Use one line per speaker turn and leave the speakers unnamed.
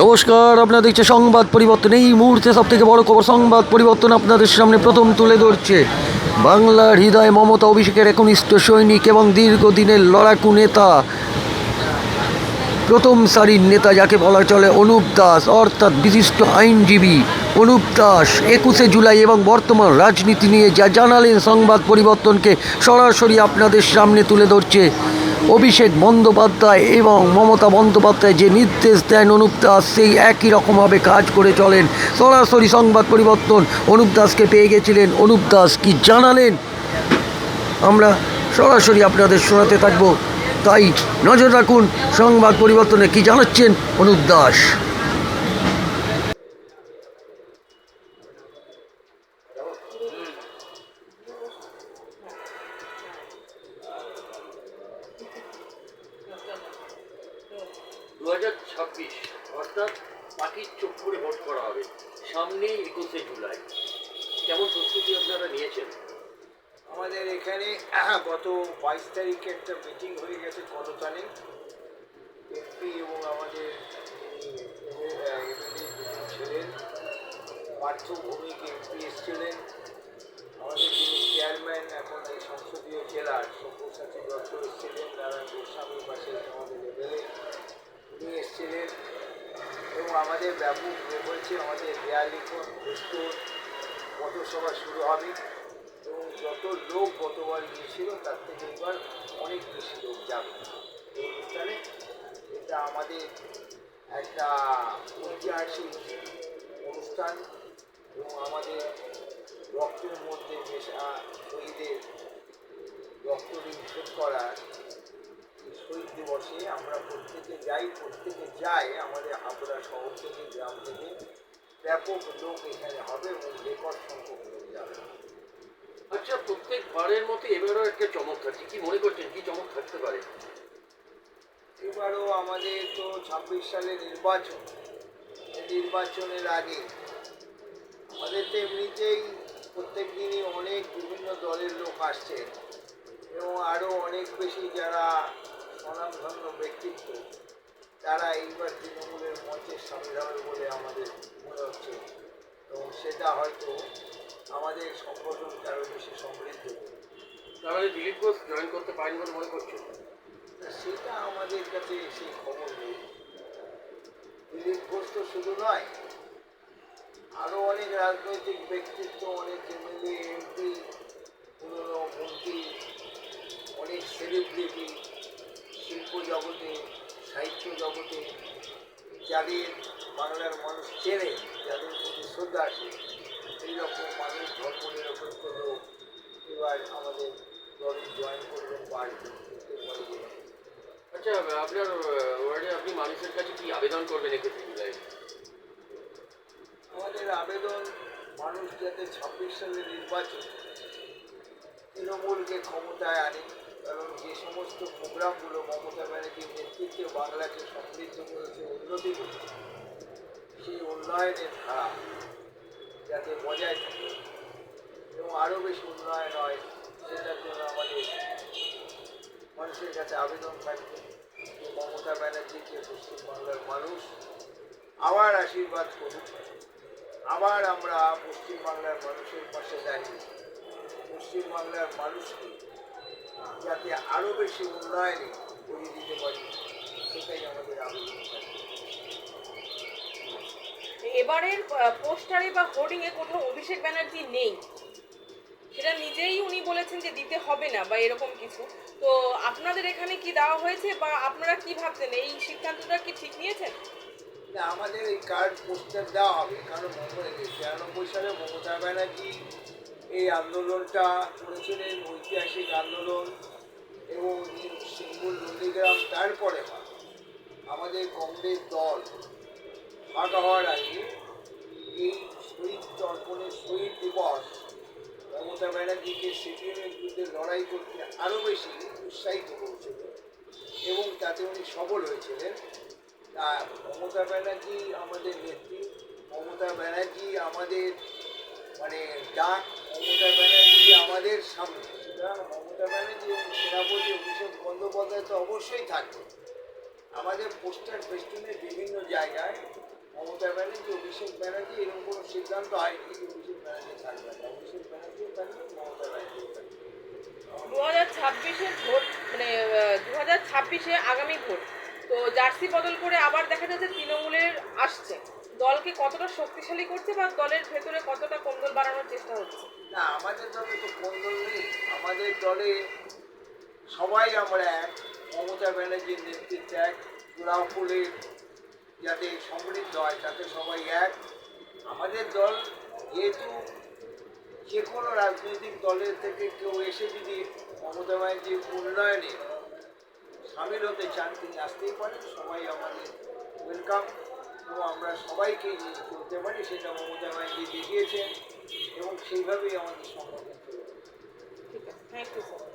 নমস্কার, আপনারা দেখছে সংবাদ পরিবর্তন। এই মুহূর্তে সব থেকে বড় খবর, সংবাদ পরিবর্তন আপনাদের সামনে প্রথম তুলে ধরছে। বাংলার হৃদয় মমতা অভিষেকের একনিষ্ঠ সৈনিক এবং দীর্ঘদিনের লড়াকু নেতা। প্রথম সারির নেতা যাকে বলা চলে অনুপ দাস, অর্থাৎ বিশিষ্ট আইনজীবী অনুপ দাস, একুশে জুলাই এবং বর্তমান রাজনীতি নিয়ে যা জানালেন সংবাদ পরিবর্তনকে সরাসরি আপনাদের সামনে তুলে ধরছে। অভিষেক বন্দ্যোপাধ্যায় এবং মমতা বন্দ্যোপাধ্যায় যে নির্দেশ দেন অনুপ দাস সেই একই রকমভাবে কাজ করে চলেন। সরাসরি সংবাদ পরিবর্তন। অনুপ দাসকে পেয়ে গেছিলেন। অনুপ দাস কি জানালেন? আমরা সরাসরি আপনাদের শোনাতে থাকব। তাই নজর রাখুন, সংবাদ পরিবর্তনে কি জানাচ্ছেন অনুপ দাস। হাজার ছাব্বিশ, অর্থাৎ পাখির চোখ করে ভোট করা হবে সামনেই একুশে জুলাই। কেমন প্রস্তুতি আপনারা নিয়েছেন?
আমাদের এখানে গত বাইশ তারিখে একটা মিটিং হয়ে গেছে কলতানে। এমপি এবং আমাদের ছিলেন। পার্থ ভৌমিক এমপি এসেছিলেন আমাদের যিনি চেয়ারম্যান এখন এই সংসদীয় জেলার সব্যসাচী দত্ত এসেছিলেন নারায়ণ গোস্বামী পাশে আমাদের এমএলএ উনি এসেছিলেন এবং আমাদের ব্যাপক হয়ে হয়েছে আমাদের দেয়াল লিখন প্রস্তুত পথসভা শুরু হবে এবং যত লোক গতবার গিয়েছিল, তার থেকে এবার অনেক বেশি লোক যাবে। এই অনুষ্ঠানে এটা আমাদের একটা ঐতিহাসিক অনুষ্ঠান এবং আমাদের রক্তের মধ্যে মেশা শহীদের রক্ত নিক্ষেপ করার শহীদ দিবসে আমরা প্রত্যেকে যাই প্রত্যেকে যাই আমাদের হাবড়া শহর থেকে গ্রাম থেকে। ব্যাপক লোক এখানে হবে এবং রেকর্ড সংখ্যক লোক যাবে।
আচ্ছা প্রত্যেকবারের মতো এবারও একটা চমক থাকছে কি মনে করছেন? কি চমক থাকতে পারে?
এবারও আমাদের তো ছাব্বিশ সালে নির্বাচন। নির্বাচনের আগে আমাদের তো এমনিতেই প্রত্যেক দিনই অনেক বিভিন্ন দলের লোক আসছে এবং আরও অনেক বেশি যারা স্বনামধন্য ব্যক্তিত্ব তারা এইবার তৃণমূলের মঞ্চের সামনে হবে বলে আমাদের মনে হচ্ছে। এবং সেটা হয়তো আমাদের সংগঠনকে আরও বেশি সমৃদ্ধ। করবে
তাহলে দিলীপ ঘোষ জয়েন করতে পারেন বলে মনে করছেন
তা সেটা আমাদের কাছে সেই খবর নেই। দিলীপ ঘোষ তো শুধু নয় আরও অনেক রাজনৈতিক ব্যক্তিত্ব অনেক এমএলএ এমপি পুরনো মন্ত্রী অনেক সেলিব্রিটি শিল্প জগতে সাহিত্য জগতে যাদের বাংলার মানুষ চেনে যাদের প্রতি শ্রদ্ধা আছে এই রকম মানুষ ধর্ম নিরপেক্ষ লোক এবার আমাদের দলে জয়েন করবেন বা করতে পারবেন
আচ্ছা আপনার ওয়ার্ডে আপনি মানুষের কাছে কি আবেদন করবেন একুশে জুলাই?
আমাদের আবেদন মানুষ যাতে ছাব্বিশ সালের নির্বাচন তৃণমূলকে ক্ষমতায় আনে কারণ যে সমস্ত প্রোগ্রামগুলো মমতা ব্যানার্জির নেতৃত্বে বাংলাকে সমৃদ্ধ করেছে, উন্নতি করেছে, সেই উন্নয়নের ধারা যাতে বজায় থাকে এবং আরও বেশি উন্নয়ন হয়, সেটার জন্য আমাদের মানুষের কাছে আবেদন থাকবে যে মমতা ব্যানার্জিকে পশ্চিমবাংলার মানুষ আবার আশীর্বাদ করুক। আবার আমরা পশ্চিমবাংলার মানুষের পাশে দাঁড়িয়ে পশ্চিমবাংলার মানুষকে যাতে আরও বেশি উন্নয়নে করিয়ে দিতে পারি সেটাই আমাদের আবেদন।
এবারের পোস্টারে বা হোর্ডিং এ কোথাও অভিষেক ব্যানার্জি নেই। সেটা নিজেই উনি বলেছেন যে দিতে হবে না বা এরকম কিছু। তো আপনাদের এখানে কি দেওয়া হয়েছে বা আপনারা কি ভাবছেন? এই সিদ্ধান্তটা কি ঠিক নিয়েছেন?
না আমাদের এই কার্ড পোস্টার দেওয়া হবে কারণ তিরানব্বই সালে মমতা ব্যানার্জি এই আন্দোলনটা করেছিলেন ঐতিহাসিক আন্দোলন এবং সিঙ্গুর নন্দীগ্রাম তারপরে আমাদের কংগ্রেস দল ফাঁকা হওয়ার আগে এই শহীদ তর্পণের শহীদ দিবস মমতা ব্যানার্জিকে সিপিএমের বিরুদ্ধে লড়াই করতে আরও বেশি উৎসাহিত করেছিল এবং তাতে উনি সফল হয়েছিলেন। তা মমতা ব্যানার্জি আমাদের নেত্রী, মমতা ব্যানার্জি আমাদের মানে ডাক মমতা ব্যানার্জি আমাদের সামনে। সুতরাং মমতা ব্যানার্জি এবং সেনাপতি অভিষেক বন্দ্যোপাধ্যায় তো অবশ্যই থাকবে। আমাদের পোস্টার ফেস্টুনের বিভিন্ন জায়গায় মমতা ব্যানার্জি, অভিষেক ব্যানার্জি এরকম কোনো সিদ্ধান্ত হয়নি যে অভিষেক ব্যানার্জি থাকবে। না অভিষেক ব্যানার্জিও থাকবে, মমতা ব্যানার্জিও থাকবে।
দু হাজার ছাব্বিশে ভোট মানে দু হাজার ছাব্বিশে আগামী ভোট। তো জার্সি বদল করে আবার দেখা যাচ্ছে তৃণমূলের আসছে। দলকে কতটা শক্তিশালী করছে বা দলের ভেতরে কতটা কোন্দল বাড়ানোর চেষ্টা হচ্ছে?
না, আমাদের দলে তো কোন্দল নেই। আমাদের দলে সবাই আমরা এক। মমতা ব্যানার্জির নেতৃত্বে এক ফুলে যাতে সমৃদ্ধ হয়, তাতে সবাই এক। আমাদের দল যেহেতু যে কোনো রাজনৈতিক দলের থেকে কেউ এসে যদি মমতা ব্যানার্জির উন্নয়নে সামিল হতে চান, তিনি আসতেই পারেন। সবাই আমাদের ওয়েলকাম এবং আমরা সবাইকে নিয়ে করতে পারি সেটা মমতা ব্যানার্জি দেখিয়েছেন এবং সেইভাবেই আমাদের সংগঠন
ঠিক আছে থ্যাংক ইউ স্যার